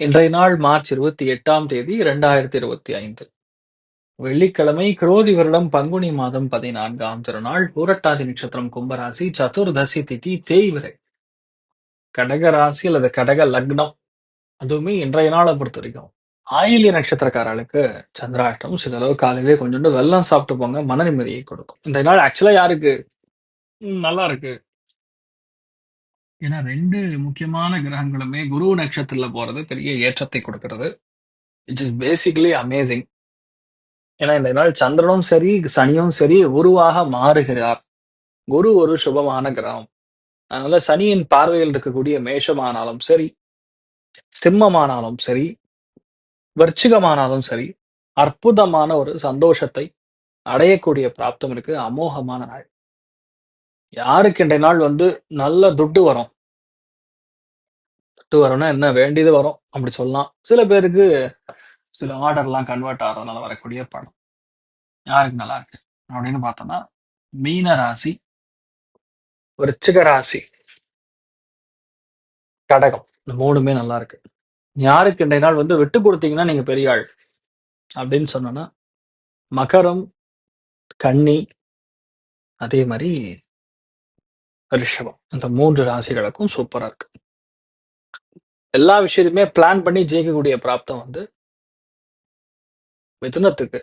இன்றைய நாள் மார்ச் இருபத்தி எட்டாம் தேதி இரண்டாயிரத்தி இருபத்தி ஐந்து. வெள்ளிக்கிழமை குரோதி வருடம் பங்குனி மாதம் பதினான்காம் திருநாள் பூரட்டாதி நட்சத்திரம் கும்பராசி சதுர்தசி திதி தேய்விரை கடக ராசி அல்லது கடக லக்னம் அதுவுமே இன்றைய நாளை பொறுத்த வரைக்கும். ஆயிலிய நட்சத்திரக்காரர்களுக்கு சந்திராஷ்டம் சிலளவு காலையிலே கொஞ்சோண்டு வெள்ளம் சாப்பிட்டு போங்க மன நிம்மதியை கொடுக்கும். இன்றைய நாள் ஆக்சுவலா யாருக்கு? நல்லா இருக்கு. ஏன்னா ரெண்டு முக்கியமான கிரகங்களுமே குரு நட்சத்திரத்துல போறது பெரிய ஏற்றத்தை கொடுக்கிறது. இட் இஸ் பேசிக்கலி அமேசிங் ஏன்னா இந்த நாள் சந்திரனும் சரி சனியும் சரி குருவாக மாறுகிறார். குரு ஒரு சுபமான கிரகம். அதனால சனியின் பார்வையில் இருக்கக்கூடிய மேஷமானாலும் சரி சிம்மமானாலும் சரி வர்ச்சிகமானாலும் சரி அற்புதமான ஒரு சந்தோஷத்தை அடையக்கூடிய பிராப்தம் இருக்கு. அமோகமான நாள். யாருக்கு இன்றைய நாள் வந்து நல்ல துட்டு வரும்? துட்டு வரும்னா என்ன? வேண்டியது வரும். அப்படி சொல்லலாம். சில பேருக்கு சில ஆர்டர்லாம் கன்வெர்ட் ஆகிறதுனால வரக்கூடிய பணம். யாருக்கு நல்லா இருக்கு? அப்படின்னு பார்த்தோம்னா மீன ராசி விருச்சிக ராசி கடகம். இந்த மூணுமே நல்லா இருக்கு. யாருக்கு இன்றைய நாள் வந்து விட்டு கொடுத்தீங்கன்னா நீங்க பெரிய ஆள். அப்படின்னு சொன்னோன்னா மகரம் கன்னி அதே மாதிரி ரிஷபம். இந்த மூன்று ராசிகளுக்கும் சூப்பரா இருக்கு. எல்லா விஷயத்தையுமே பிளான் பண்ணி ஜெயிக்கக்கூடிய பிராப்தம் வந்து மிதுனத்துக்கு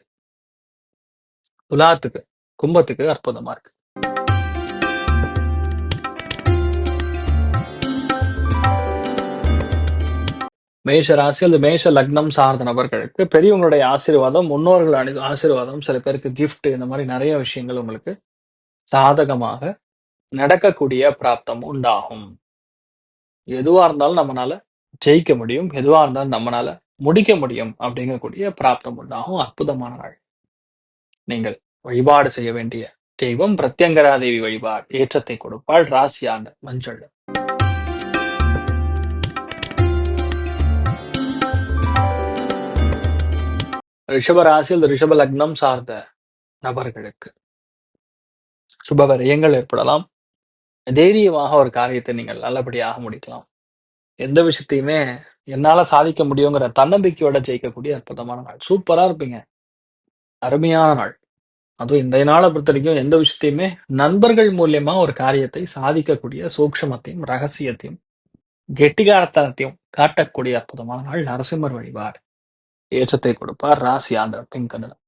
துலாத்துக்கு கும்பத்துக்கு அற்புதமா இருக்கு. மேஷ ராசி அல்லது மேஷ லக்னம் சார்ந்த நபர்களுக்கு பெரியவங்களுடைய ஆசீர்வாதம் முன்னோர்கள் அணி ஆசீர்வாதம் சில பேருக்கு கிஃப்ட் இந்த மாதிரி நிறைய விஷயங்கள் உங்களுக்கு சாதகமாக நடக்கக்கூடிய பிராப்தம் உண்டாகும். எதுவா இருந்தாலும் நம்மனால ஜெயிக்க முடியும். எதுவா இருந்தாலும் நம்மனால முடிக்க முடியும் அப்படிங்கக்கூடிய பிராப்தம் உண்டாகும். அற்புதமான நாள். நீங்கள் வழிபாடு செய்ய வேண்டிய தெய்வம் பிரத்யங்கரா தேவி வழிபாடு. ஏற்றத்தை கொடுப்பாள் ராசியான மஞ்சள். ரிஷப ராசியில் ரிஷப லக்னம் சார்ந்த நபர்களுக்கு சுப விரயங்கள் ஏற்படலாம். தைரியமாக ஒரு காரியத்தை நீங்கள் நல்லபடியாக முடிக்கலாம். எந்த விஷயத்தையுமே என்னால சாதிக்க முடியுங்கிற தன்னம்பிக்கையோட ஜெயிக்கக்கூடிய அற்புதமான நாள். சூப்பரா இருப்பீங்க. அருமையான நாள். அதுவும் இந்த நாளை பொறுத்த வரைக்கும் எந்த விஷயத்தையுமே நண்பர்கள் மூலியமா ஒரு காரியத்தை சாதிக்கக்கூடிய சூக்ஷமத்தையும் ரகசியத்தையும் கெட்டிகாரத்தனத்தையும் காட்டக்கூடிய அற்புதமான நாள். நரசிம்மர் வழிபாடு. ஏற்றத்தை கொடுப்பார். ராசி ஆந்திர பிங்க் நிறம்.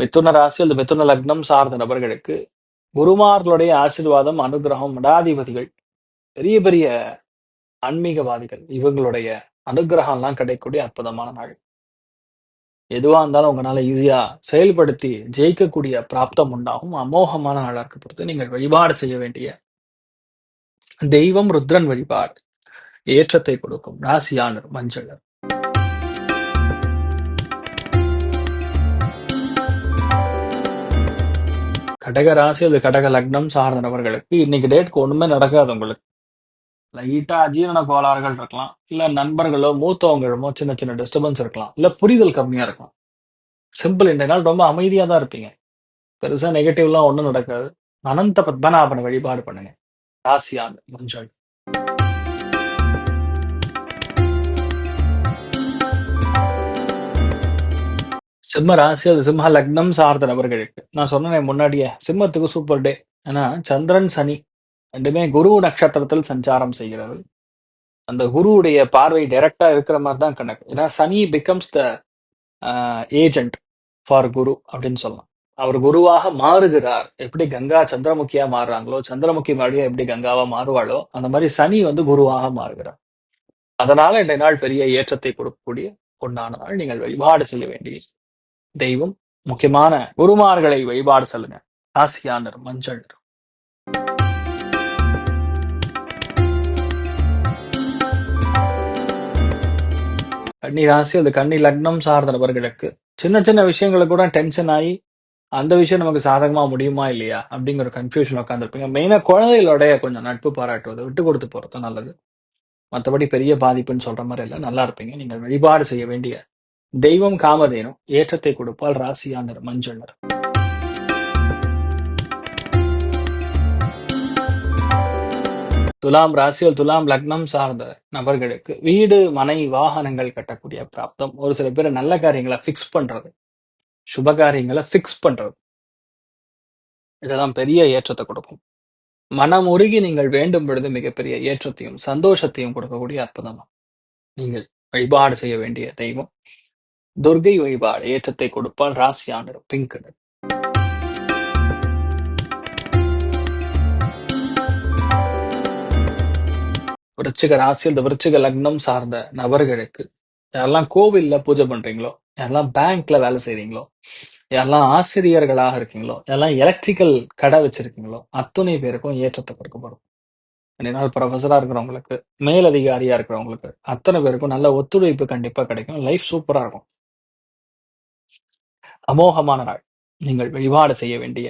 மிதுன ராசி அல்லது மிதுன லக்னம் சார்ந்த நபர்களுக்கு குருமார்களுடைய ஆசீர்வாதம் அனுகிரகம் மடாதிபதிகள் பெரிய பெரிய ஆன்மீகவாதிகள் இவங்களுடைய அனுகிரகம்லாம் கிடைக்கக்கூடிய அற்புதமான நாள். எதுவா இருந்தாலும் உங்களால ஈஸியா செயல்படுத்தி ஜெயிக்கக்கூடிய பிராப்தம் உண்டாகும். அமோகமான நாளாக இருக்க பொறுத்து நீங்கள் வழிபாடு செய்ய வேண்டிய தெய்வம் ருத்ரன் வழிபாடு ஏற்றத்தை கொடுக்கும். ராசியானர் மஞ்சள். கடக ராசி கடக லக்னம் சார்ந்த நபர்களுக்கு இன்னைக்கு டேட்க்கு ஒண்ணுமே நடக்காது உங்களுக்கு. லைட்டா அஜீரண கோளாறுகள் இருக்கலாம். இல்ல நண்பர்களோ மூத்தவங்களோ சின்ன சின்ன டிஸ்டர்பன்ஸ் இருக்கலாம். இல்ல புரிதல் கம்மியா இருக்கலாம். சிம்பிள் இந்த நாள் ரொம்ப அமைதியா தான் இருப்பீங்க. பெருசா நெகட்டிவ்லாம் ஒன்றும் நடக்காது. அனந்த பத்மநாபனை வழிபாடு பண்ணுங்க. ராசியாக மஞ்சள் சிம்ம ராசி அது சிம்ம லக்னம் சார்ந்த நபர்களுக்கு. நான் சொன்னேன் முன்னாடியே சிம்மத்துக்கு சூப்பர் டே ஏன்னா சந்திரன் சனி ரெண்டுமே குரு நட்சத்திரத்தில் சஞ்சாரம் செய்கிறது. அந்த குருவுடைய பார்வை டைரக்டா இருக்கிற மாதிரி தான் கணக்கு. ஏன்னா Shani becomes the agent for Guru அப்படின்னு சொல்லலாம். அவர் குருவாக மாறுகிறார். எப்படி கங்கா சந்திரமுகியா மாறுறாங்களோ சந்திரமுகி மறுபடியும் எப்படி கங்காவா மாறுவாளோ அந்த மாதிரி சனி வந்து குருவாக மாறுகிறார். அதனால இந்த நாள் பெரிய ஏற்றத்தை கொடுக்கக்கூடிய ஒன்றான நாள். நீங்கள் வழிபாடு செய்ய வேண்டிய தெய்வம் முக்கியமான குருமார்களை வழிபாடு செல்லுங்க. ராசியானர் மஞ்சள். கன்னி ராசி அது கன்னி லக்னம் சார்ந்த நபர்களுக்கு சின்ன சின்ன விஷயங்களை கூட டென்ஷன் ஆகி அந்த விஷயம் நமக்கு சாதகமா முடியுமா இல்லையா? அப்படிங்கிற ஒரு கன்ஃபியூஷன் உட்காந்துருப்பீங்க மெயினா குழந்தைகளோடைய கொஞ்சம் நட்பு பாராட்டுவது விட்டு கொடுத்து போறது நல்லது. மற்றபடி பெரிய பாதிப்புன்னு சொல்ற மாதிரி இல்லை. நல்லா இருப்பீங்க. நீங்கள் வழிபாடு செய்ய வேண்டிய தெய்வம் காமதேனும் ஏற்றத்தை கொடுப்பால் ராசியானர் மஞ்சள்னர் துலாம் ராசியில் துலாம் லக்னம் சார்ந்த நபர்களுக்கு வீடு மனை வாகனங்கள் கட்டக்கூடிய பிராப்தம். ஒரு சில பேர் நல்ல காரியங்களை ஃபிக்ஸ் பண்றது சுப காரியங்களை ஃபிக்ஸ் பண்றது. இதெல்லாம் பெரிய ஏற்றத்தை கொடுக்கும். மனம் உருகி நீங்கள் வேண்டும் பொழுது மிகப்பெரிய ஏற்றத்தையும் சந்தோஷத்தையும் கொடுக்கக்கூடிய அற்புதமா. நீங்கள் வழிபாடு செய்ய வேண்டிய தெய்வம். துர்கை வழிபாடு ஏற்றத்தை கொடுப்பால் ராசியான பிங்க் நிறம். விருச்சிக ராசி இந்த விருச்சிக லக்னம் சார்ந்த நபர்களுக்கு யாரெல்லாம் கோவில்ல பூஜை பண்றீங்களோ யாரெல்லாம் பேங்க்ல வேலை செய்றீங்களோ யாரெல்லாம் ஆசிரியர்களாக இருக்கீங்களோ யாரெல்லாம் எலக்ட்ரிக்கல் கடை வச்சிருக்கீங்களோ அத்துணை பேருக்கும் ஏற்றத்தை கொடுக்கப்படும். நாள் ப்ரொஃபஸரா இருக்கிறவங்களுக்கு மேலதிகாரியா இருக்கிறவங்களுக்கு அத்தனை பேருக்கும் நல்ல ஒத்துழைப்பு கண்டிப்பா கிடைக்கும். லைஃப் சூப்பரா இருக்கும். அமோகமான நாள். நீங்கள் வழிபாடு செய்ய வேண்டிய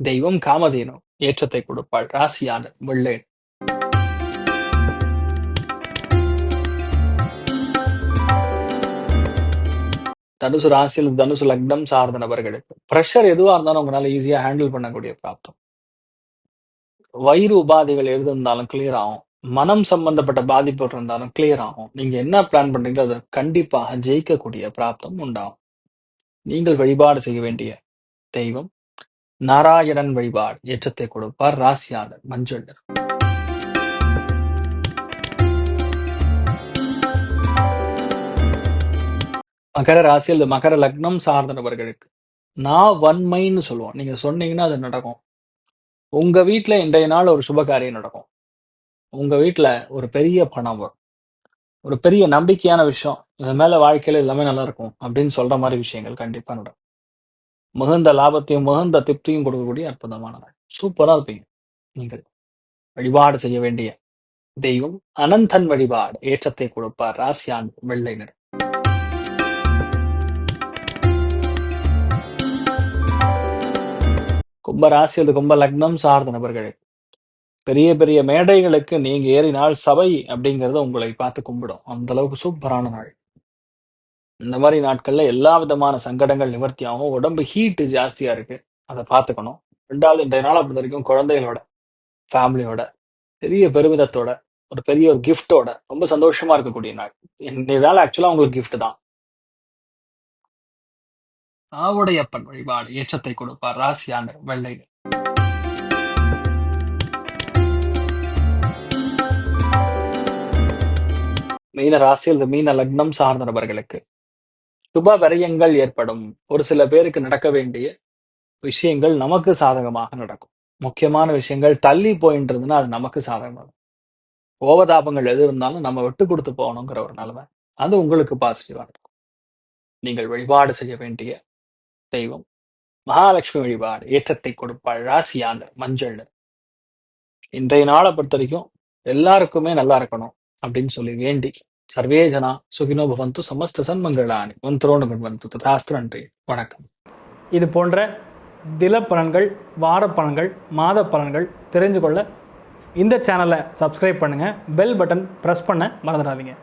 தெய்வம் காமதேனு ஏற்றத்தை கொடுப்பாள் ராசியான வெள்ளேன். தனுசு ராசியில் தனுசு லக்னம் சார்ந்த நபர்களுக்கு ப்ரெஷர் எதுவா இருந்தாலும் உங்களால ஈஸியா ஹேண்டில் பண்ணக்கூடிய பிராப்தம். வயிறு உபாதைகள் எது இருந்தாலும் கிளியர் ஆகும். மனம் சம்பந்தப்பட்ட பாதிப்பு இருந்தாலும் கிளியர் ஆகும். நீங்க என்ன பிளான் பண்றீங்களோ அதை கண்டிப்பாக ஜெயிக்கக்கூடிய பிராப்தம் உண்டாகும். நீங்கள் வழிபாடு செய்ய வேண்டிய தெய்வம் நாராயணன் வழிபாடு ஏற்றத்தை கொடுப்பார் ராசியாளர் மஞ்சள் மகர ராசி அல்லது மகர லக்னம் சார்ந்த நபர்களுக்கு நான் வன்மைன்னு சொல்லுவோம். நீங்க சொன்னீங்கன்னா அது நடக்கும். உங்க வீட்டுல இன்றைய நாள் ஒரு சுப காரியம் நடக்கும். உங்க வீட்டுல ஒரு பெரிய பணம் வரும். ஒரு பெரிய நம்பிக்கையான விஷயம். இது மேல வாழ்க்கையில எல்லாமே நல்லா இருக்கும் அப்படின்னு சொல்ற மாதிரி விஷயங்கள் கண்டிப்பா நடக்கும். மிகுந்த லாபத்தையும் மிகுந்த திருப்தியும் கொடுக்கக்கூடிய அற்புதமான நாள் சூப்பரா இருப்பீங்க நீங்கள். வழிபாடு செய்ய வேண்டிய தெய்வம் அனந்தன் வழிபாடு. ஏற்றத்தை கொடுப்பார் ராசியான் வெள்ளை நிறம் கும்ப ராசி அல்லது கும்ப லக்னம் சார்ந்த நபர்கள் பெரிய பெரிய மேடைகளுக்கு நீங்க ஏறினால் சபை அப்படிங்கிறத உங்களை பார்த்து கும்பிடும். அந்த அளவுக்கு சூப்பரான நாள். இந்த மாதிரி நாட்கள்ல எல்லா விதமான சங்கடங்கள் நிவர்த்தி ஆகும். உடம்பு ஹீட் ஜாஸ்தியா இருக்கு. அதை பார்த்துக்கணும். ரெண்டாவது இன்றைய நாள் அப்படி வரைக்கும் குழந்தைகளோட ஃபேமிலியோட பெரிய பெருமிதத்தோட ஒரு பெரிய ஒரு கிஃப்டோட ரொம்ப சந்தோஷமா இருக்கக்கூடிய நாள். இன்றைய நாள் ஆக்சுவலா உங்களுக்கு கிஃப்ட் தான். ஆவுடையப்பன் வழிபாடு ஏற்றத்தை கொடுப்பார். ராசியான வெள்ளை மீன ராசி அல்லது மீன லக்னம் சார்ந்த நபர்களுக்கு சுப விரயங்கள் ஏற்படும். ஒரு சில பேருக்கு நடக்க வேண்டிய விஷயங்கள் நமக்கு சாதகமாக நடக்கும். முக்கியமான விஷயங்கள் தள்ளி போயின்றதுன்னா அது நமக்கு சாதகமாகும். கோபதாபங்கள் எது இருந்தாலும் நம்ம விட்டு கொடுத்து போகணுங்கிற ஒரு நிலைமை அது உங்களுக்கு பாசிட்டிவாக இருக்கும். நீங்கள் வழிபாடு செய்ய வேண்டிய தெய்வம். மகாலட்சுமி வழிபாடு ஏற்றத்தை கொடுப்பாள் ராசியான மஞ்சள். இன்றைய நாளை பொறுத்த வரைக்கும் எல்லாருக்குமே நல்லா இருக்கணும். அப்படின்னு சொல்லி வேண்டி சர்வே ஜனா சுகினோ பவந்து சமஸ்த சன்மங்களானி. மந்திரோணு வந்து ததாஸ்து நன்றி. வணக்கம். இது போன்ற தில பலன்கள் வார பலன்கள் மாத பலன்கள் தெரிஞ்சு கொள்ள இந்த சேனலை சப்ஸ்கிரைப் பண்ணுங்கள் பெல் பட்டன் ப்ரெஸ் பண்ண மறந்துடாதீங்க.